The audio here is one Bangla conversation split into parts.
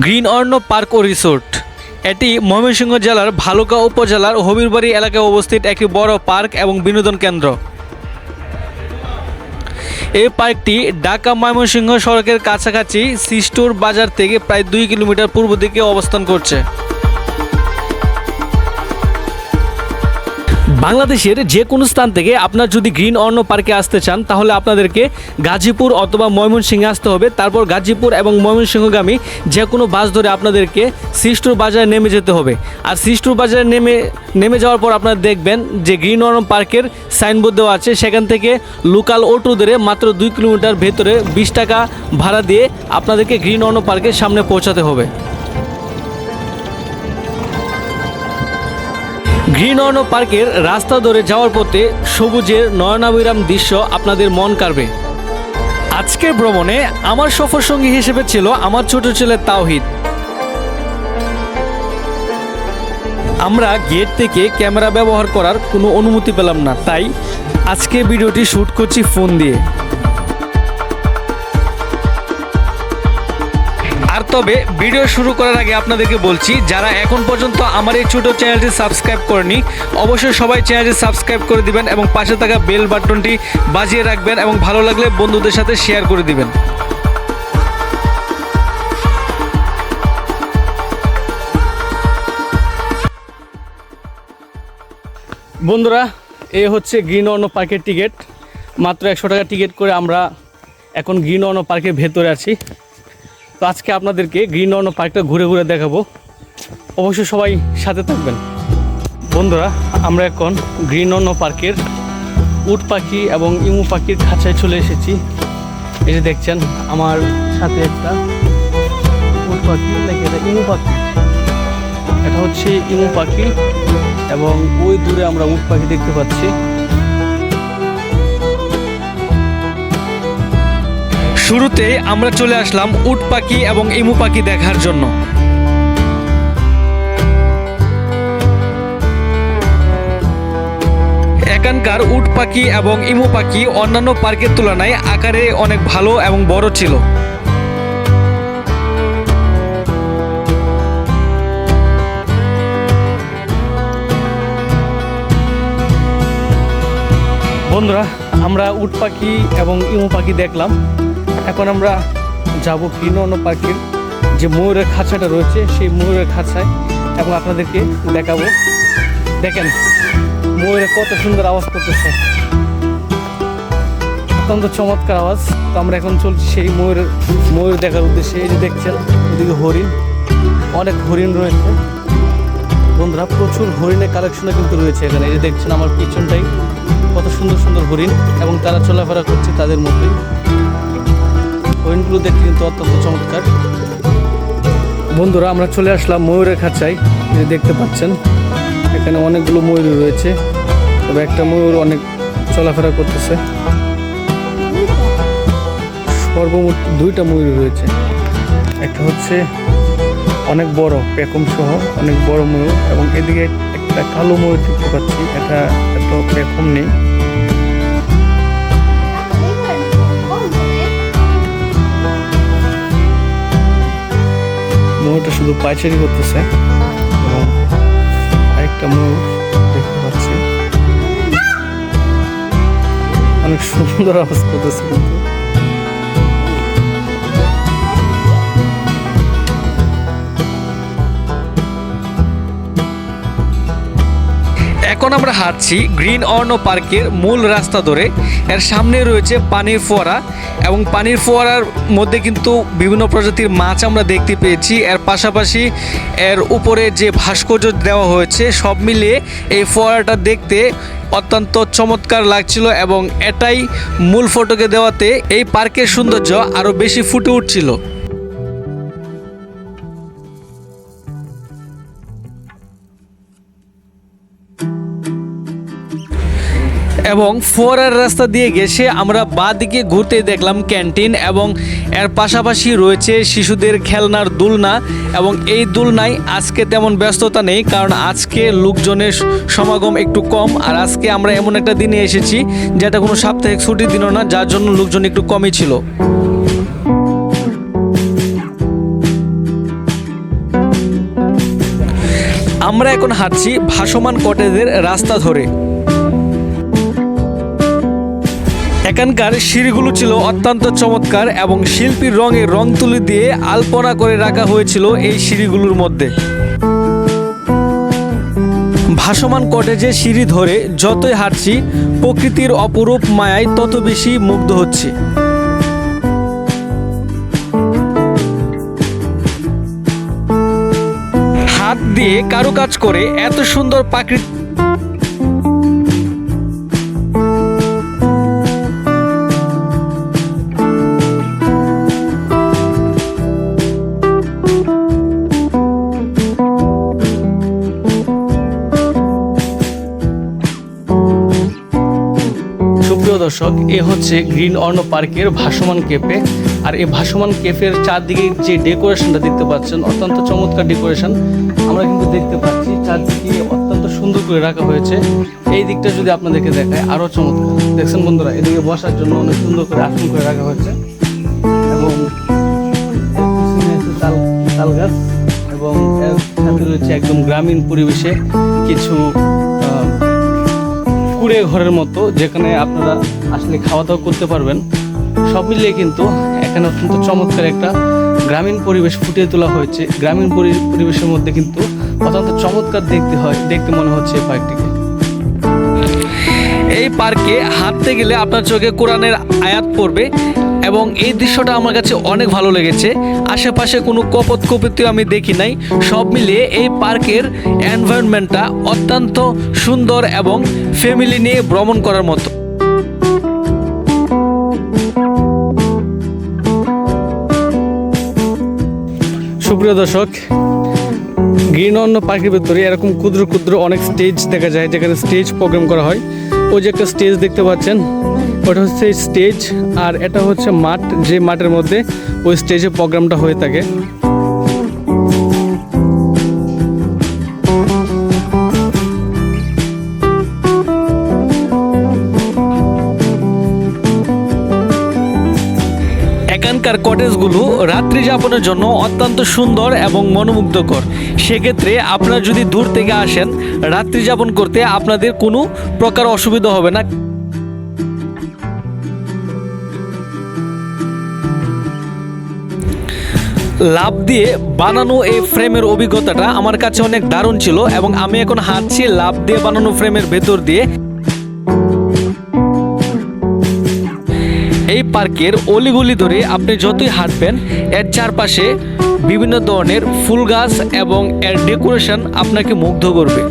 গ্রিন অর্ণ পার্ক ও রিসোর্ট। এটি ময়মনসিংহ জেলার ভালুকা উপজেলার হবিরবাড়ি এলাকায় অবস্থিত একটি বড় পার্ক এবং বিনোদন কেন্দ্র। এই পার্কটি ঢাকা ময়মনসিংহ সড়কের কাছাকাছি সিস্টুর বাজার থেকে প্রায় দুই কিলোমিটার পূর্ব দিকে অবস্থান করছে। বাংলাদেশের যে কোনো স্থান থেকে আপনার যদি গ্রিন অর্ণ পার্কে আসতে চান, তাহলে আপনাদেরকে গাজীপুর অথবা ময়মনসিংহে আসতে হবে। তারপর গাজীপুর এবং ময়মনসিংহগামী যে কোনো বাস ধরে আপনাদেরকে সিস্টুর বাজারে নেমে যেতে হবে। আর সিস্টুর বাজারে নেমে নেমে যাওয়ার পর আপনারা দেখবেন যে গ্রিন অর্ণ পার্কের সাইনবোর্ড দেওয়া আছে। সেখান থেকে লোকাল অটো ধরে মাত্র দুই কিলোমিটার ভেতরে বিশ টাকা ভাড়া দিয়ে আপনাদেরকে গ্রিন অর্ণ পার্কের সামনে পৌঁছাতে হবে। গ্রিন অর্ণ পার্কের রাস্তা ধরে যাওয়ার পথে সবুজের নয়নাবিরাম দৃশ্য আপনাদের মন কাড়বে। আজকের ভ্রমণে আমার সফর সঙ্গী হিসেবে ছিল আমার ছোট ছেলে তাওহিদ। আমরা গেট থেকে ক্যামেরা ব্যবহার করার কোনো অনুমতি পেলাম না, তাই আজকে ভিডিওটি শ্যুট করছি ফোন দিয়ে। তবে ভিডিও শুরু করার আগে আপনাদেরকে বলছি, যারা এখন পর্যন্ত আমার এই ছোট চ্যানেলটি সাবস্ক্রাইব করেনি, অবশ্যই সবাই চ্যানেলটি সাবস্ক্রাইব করে দিবেন এবং পাশে থাকা বেল বাটনটি বাজিয়ে রাখবেন এবং ভালো লাগলে বন্ধুদের সাথে শেয়ার করে দিবেন। বন্ধুরা, এ হচ্ছে গ্রিন অর্ণ পার্কের টিকিট। মাত্র একশো টাকা টিকিট করে আমরা এখন গ্রিন অর্ণ পার্কের ভেতরে আছি। তো আজকে আপনাদেরকে গ্রিন অর্ণ পার্কটা ঘুরে ঘুরে দেখাবো। অবশ্যই সবাই সাথে থাকবেন। বন্ধুরা, আমরা এখন গ্রিন অর্ণ পার্কের উট পাখি এবং ইমু পাখির খাঁচায় চলে এসেছি। এই যে দেখছেন, আমার সাথে একটা উট পাখি, নাকি এটা ইমু পাখি? এটা হচ্ছে ইমু পাখি এবং ওই দূরে আমরা উট পাখি দেখতে পাচ্ছি। শুরুতে আমরা চলে আসলাম উট পাখি এবং ইমু পাখি দেখার জন্য। এখানকার উট পাখি এবং ইমু পাখি অন্যান্য পার্কের তুলনায় আকারে অনেক ভালো এবং বড় ছিল। বন্ধুরা, আমরা উট পাখি এবং ইমু পাখি দেখলাম। এখন আমরা যাব অন্য পার্কের যে ময়ূরের খাঁচাটা রয়েছে, সেই ময়ূরের খাঁচায়। এবং আপনাদেরকে দেখাবো। দেখেন, ময়ূরের কত সুন্দর আওয়াজ করতেছে। অত্যন্ত চমৎকার আওয়াজ। তো আমরা এখন চলছি সেই ময়ূরের, ময়ূর দেখার উদ্দেশ্যে। এই যে দেখছেন, ওদিকে হরিণ। অনেক হরিণ রয়েছে। বন্ধুরা, প্রচুর হরিণের কালেকশনও কিন্তু রয়েছে এখানে। এই যে দেখছেন, আমার পিছনটাই কত সুন্দর সুন্দর হরিণ এবং তারা চলাফেরা করছে তাদের মধ্যেই। হরিণগুলো দেখতে কিন্তু অত্যন্ত চমৎকার। বন্ধুরা, আমরা চলে আসলাম ময়ূরের খাঁচায় যে দেখতে পাচ্ছেন। এখানে অনেকগুলো ময়ূর রয়েছে, তবে একটা ময়ূর অনেক চলাফেরা করতেছে। সর্বমোট দুইটা ময়ূর রয়েছে। একটা হচ্ছে অনেক বড়, পেকম সহ অনেক বড় ময়ূর, এবং এদিকে একটা কালো ময়ূর দেখতে পাচ্ছি। এটা এত পেকম নেই। ময়ূরটা শুধু পাইচারি করতেছে। এবং আরেকটা ময়ূর দেখতে পাচ্ছি। অনেক সুন্দর আওয়াজ করতেছে কিন্তু। এখন আমরা হাঁটছি গ্রিন অর্ণ পার্কের মূল রাস্তা ধরে। এর সামনে রয়েছে পানির ফোয়ারা এবং পানির ফোয়ারার মধ্যে কিন্তু বিভিন্ন প্রজাতির মাছ আমরা দেখতে পেয়েছি। এর পাশাপাশি এর উপরে যে ভাস্কর্য দেওয়া হয়েছে, সব মিলিয়ে এই ফোয়ারাটা দেখতে অত্যন্ত চমৎকার লাগছিল এবং এটাই মূল ফটোকে দেওয়াতে এই পার্কের সৌন্দর্য আরও বেশি ফুটে উঠছিল। এবং ফোয়ারার রাস্তা দিয়ে গেছে, আমরা বা দিকে ঘুরতে দেখলাম ক্যান্টিন এবং এর পাশাপাশি রয়েছে শিশুদের খেলনার দুলনা এবং এই দোলনায় আজকে তেমন ব্যস্ততা নেই কারণ আজকে লোকজনের সমাগম একটু কম আর আজকে আমরা এমন একটা দিনে এসেছি যেটা কোনো সাপ্তাহিক ছুটির দিনও না, যার জন্য লোকজন একটু কমই ছিল। আমরা এখন হাঁটছি ভাসমান কটেজের রাস্তা ধরে। এখানকার সিঁড়িগুলো ছিল অত্যন্ত চমৎকার এবং শিল্পীর রঙে রং তুলি দিয়ে আলপনা করে রাখা হয়েছিল এই সিঁড়িগুলোর মধ্যে। ভাসমান কটেজে সিঁড়ি ধরে যতই হাঁটছি, প্রকৃতির অপরূপ মায়ায় তত বেশি মুগ্ধ হচ্ছে। হাত দিয়ে কারুকাজ করে এত সুন্দর প্রাকৃতিক দর্শক, এ হচ্ছে গ্রিন অর্ণ পার্কের ভাসমান কেফে। আর এই ভাসমান কেফের চারদিকে যে ডেকোরেশনটা দেখতে পাচ্ছেন, অত্যন্ত চমৎকার ডেকোরেশন। আমরা কিন্তু দেখতে পাচ্ছি চারদিকে অত্যন্ত সুন্দর করে রাখা হয়েছে। এই দিকটা যদি আপনাদেরকে দেখায় আরও চমৎকার। দেখছেন বন্ধুরা, এদিকে বসার জন্য অনেক সুন্দর করে আসন করে রাখা হয়েছে। এবং তাল গাছ, এবং রয়েছে একদম গ্রামীণ পরিবেশে কিছু কুড়ে ঘরের মতো, যেখানে আপনারা আসলে খাওয়া দাওয়া করতে পারবেন, সব মিলিয়ে কিন্তু এখানে অত্যন্ত চমৎকার একটা গ্রামীণ পরিবেশ ফুটিয়ে তোলা হয়েছে। গ্রামীণ পরিবেশের মধ্যে কিন্তু অত্যন্ত চমৎকার দেখতে হয়, দেখতে মনে হচ্ছে এই পার্কটিকে। এই পার্কে হাঁটতে গেলে আপনার চোখে কোরআনের আয়াত পড়বে এবং এই দৃশ্যটা আমার কাছে অনেক ভালো লেগেছে। আশেপাশে কোনো কপত কপিতেও আমি দেখি নাই। সব মিলিয়ে এই পার্কের এনভায়রনমেন্টটা অত্যন্ত সুন্দর এবং ফ্যামিলি নিয়ে ভ্রমণ করার মতো। সুপ্রিয় দর্শক গ্রিন পার্কের ভেতরে এরকম ক্ষুদ্র ক্ষুদ্র অনেক স্টেজ দেখা যায়, যেখানে স্টেজ প্রোগ্রাম করা হয়। ওই যে একটা স্টেজ দেখতে পাচ্ছেন ওটা হচ্ছে স্টেজ আর এটা হচ্ছে মাঠ, যে মাঠের মধ্যে ওই স্টেজে প্রোগ্রামটা হয়ে থাকে। এখানকার কটেজগুলো রাত্রি যাপনের জন্য অত্যন্ত সুন্দর এবং মনোমুগ্ধকর। সেক্ষেত্রে আপনারা যদি দূর থেকে আসেন, রাত্রি যাপন করতে আপনাদের কোনো প্রকার অসুবিধা হবে না। লাভ দিয়ে বানানো এই ফ্রেমের অভিজ্ঞতাটা আমার কাছে অনেক দারুণ ছিল এবং আমি এখন হাঁটছি লাভ দিয়ে বানানো ফ্রেমের ভেতর দিয়ে। এই পার্কের অলিগুলি ধরে আপনি যতই হাঁটবেন, এর চারপাশে বিভিন্ন ধরনের ফুল গাছ এবং এর ডেকোরেশন আপনাকে মুগ্ধ করবে।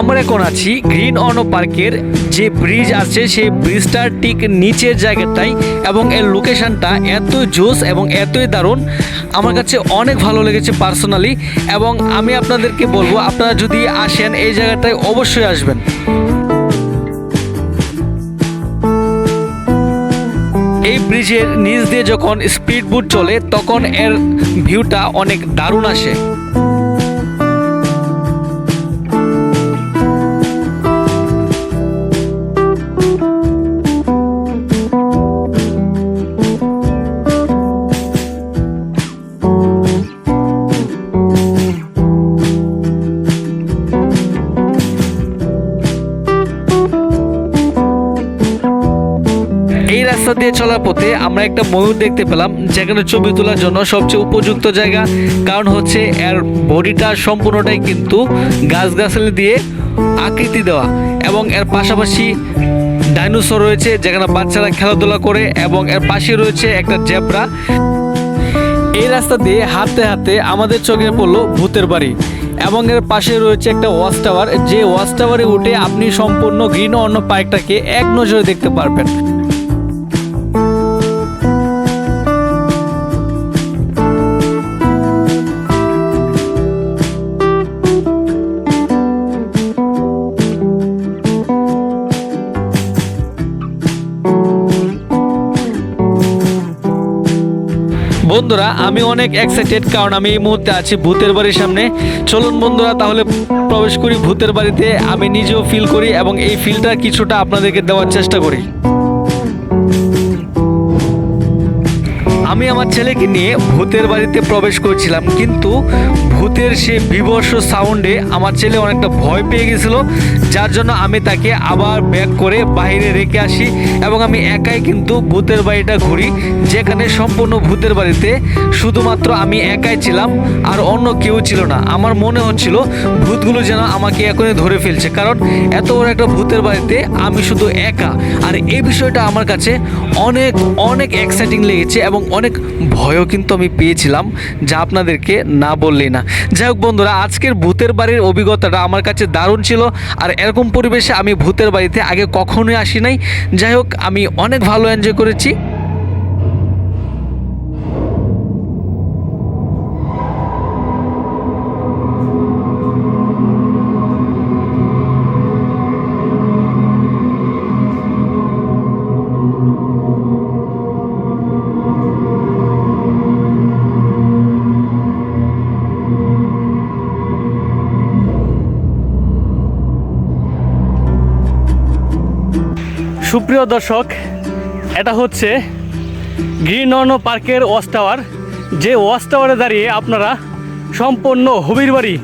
আমরা এখন আছি গ্রিন অনো পার্কের যে ব্রিজ আছে, সেই ব্রিজটার ঠিক নিচের জায়গাটাই এবং এর লোকেশনটা এতই জোস এবং এতই দারুণ। আমার কাছে অনেক ভালো লেগেছে পার্সোনালি এবং আমি আপনাদেরকে বলব, আপনারা যদি আসেন এই জায়গাটায় অবশ্যই আসবেন। এই ব্রিজের নিচ দিয়ে যখন স্পিড বুট চলে, তখন এর ভিউটা অনেক দারুণ আসে। রাস্তা দিয়ে চলার পথে আমরা একটা ময়ূর দেখতে পেলাম, যেখানে ছবি তোলার জন্য সবচেয়ে উপযুক্ত জায়গা। কারণ হচ্ছে এর বডিটা সম্পূর্ণটাই কিন্তু গাছগাছালি দিয়ে আকৃতি দেওয়া এবং এর পাশাপাশি ডাইনোসর রয়েছে, যেখানে বাচ্চারা খেলাধুলা করে এবং এর পাশে রয়েছে একটা জেব্রা। এই রাস্তা দিয়ে হাঁটতে হাঁটতে আমাদের চোখে পড়ল ভূতের বাড়ি এবং এর পাশে রয়েছে একটা ওয়াচ টাওয়ার। যে ওয়াচ টাওয়ারে উঠে আপনি সম্পূর্ণ গ্রিন অন্য পার্কটাকে এক নজরে দেখতে পারবেন। বন্ধুরা, আমি অনেক এক্সাইটেড কারণ আমি এই মুহূর্তে আছি ভূতের বাড়ির সামনে। চলুন বন্ধুরা, তাহলে প্রবেশ করি ভূতের বাড়িতে। আমি নিজেও ফিল করি এবং এই ফিলটা কিছুটা আপনাদেরকে দেওয়ার চেষ্টা করি। আমি আমার ছেলেকে নিয়ে ভূতের বাড়িতে প্রবেশ করেছিলাম, কিন্তু ভূতের সে বিভৎস সাউন্ডে আমার ছেলে অনেকটা ভয় পেয়ে গেছিল, যার জন্য আমি তাকে আবার ব্যাক করে বাইরে রেখে আসি এবং আমি একাই কিন্তু ভূতের বাড়িটা ঘুরি, যেখানে সম্পূর্ণ ভূতের বাড়িতে শুধুমাত্র আমি একাই ছিলাম আর অন্য কেউ ছিল না। আমার মনে হচ্ছিল ভূতগুলো যেন আমাকে এখনই ধরে ফেলছে, কারণ এত বড় একটা ভূতের বাড়িতে আমি শুধু একা। আর এই বিষয়টা আমার কাছে অনেক অনেক এক্সাইটিং লেগেছে এবং অনেক ভয়ও কিন্তু আমি পেয়েছিলাম, যা আপনাদেরকে না বললেই না। যাই হোক বন্ধুরা, আজকের ভূতের বাড়ির অভিজ্ঞতাটা আমার কাছে দারুণ ছিল, আর এরকম পরিবেশে আমি ভূতের বাড়িতে আগে কখনোই আসি নাই। যাই হোক, আমি অনেক ভালো এনজয় করেছি। সুপ্রিয় দর্শক, এটা হচ্ছে গ্রিন অর্ণ পার্কের ওয়াচ টাওয়ার। যে ওয়াচ টাওয়ারে দাঁড়িয়ে আপনারা সম্পূর্ণ হবির বাড়ি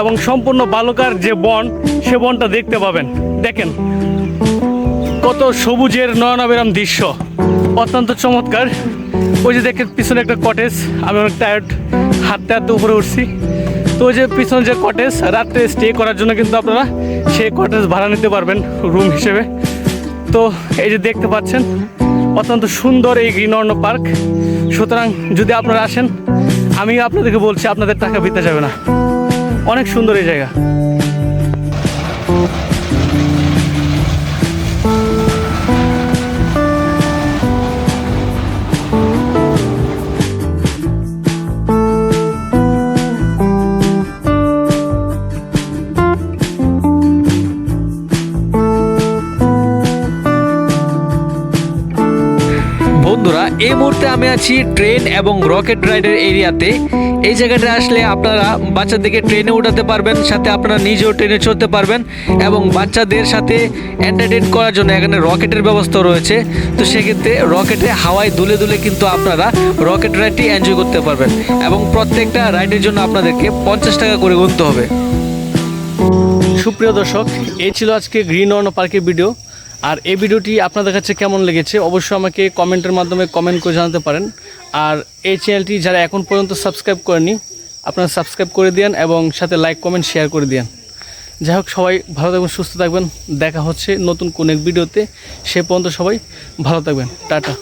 এবং সম্পূর্ণ বালুকার যে বন, সে বনটা দেখতে পাবেন। দেখেন, কত সবুজের নয়নাবিরাম দৃশ্য। অত্যন্ত চমৎকার। ওই যে দেখেন, পিছনে একটা কটেজ আমি অনেক টায়ার্ড হাঁটতে হাঁটতে উপরে উঠছি। তো ওই যে পিছনে যে কটেজ রাত্রে স্টে করার জন্য কিন্তু আপনারা সেই কটেজ ভাড়া নিতে পারবেন রুম হিসেবে। তো এই যে দেখতে পাচ্ছেন, অত্যন্ত সুন্দর এই গ্রীনর্ণ পার্ক। সুতরাং যদি আপনারা আসেন আমি আপনাদেরকে বলছি, আপনাদের টাকা দিতে যাবে না। অনেক সুন্দর এই জায়গা। বন্ধুরা, এই মুহূর্তে আমি আছি ট্রেন এবং রকেট রাইডের এরিয়াতে। এই জায়গাটা আসলে আপনারা বাচ্চাদেরকে ট্রেনে উঠাতে পারবেন, সাথে আপনারা নিজেও ট্রেনে চড়তে পারবেন এবং বাচ্চাদের সাথে এন্টারটেন করার জন্য এখানে রকেটের ব্যবস্থা রয়েছে। তো সেক্ষেত্রে রকেটে হাওয়ায় দুলে দুলে কিন্তু আপনারা রকেট রাইডটি এনজয় করতে পারবেন এবং প্রত্যেকটা রাইডের জন্য আপনাদেরকে পঞ্চাশ টাকা করে গুনতে হবে। সুপ্রিয় দর্শক, এই ছিল আজকে গ্রিন অর্ণ পার্কের ভিডিও আর এই ভিডিওটি আপনাদের কাছে কেমন লেগেছে অবশ্যই আমাকে কমেন্টের মাধ্যমে কমেন্ট করে জানাতে পারেন। আর এই চ্যানেলটি যারা এখন পর্যন্ত সাবস্ক্রাইব করেনি আপনারা সাবস্ক্রাইব করে দিন এবং সাথে লাইক, কমেন্ট, শেয়ার করে দিন যাই হোক, সবাই ভালো থাকবেন, সুস্থ থাকবেন। দেখা হচ্ছে নতুন কোন এক ভিডিওতে। সে পর্যন্ত সবাই ভালো থাকবেন। টাটা।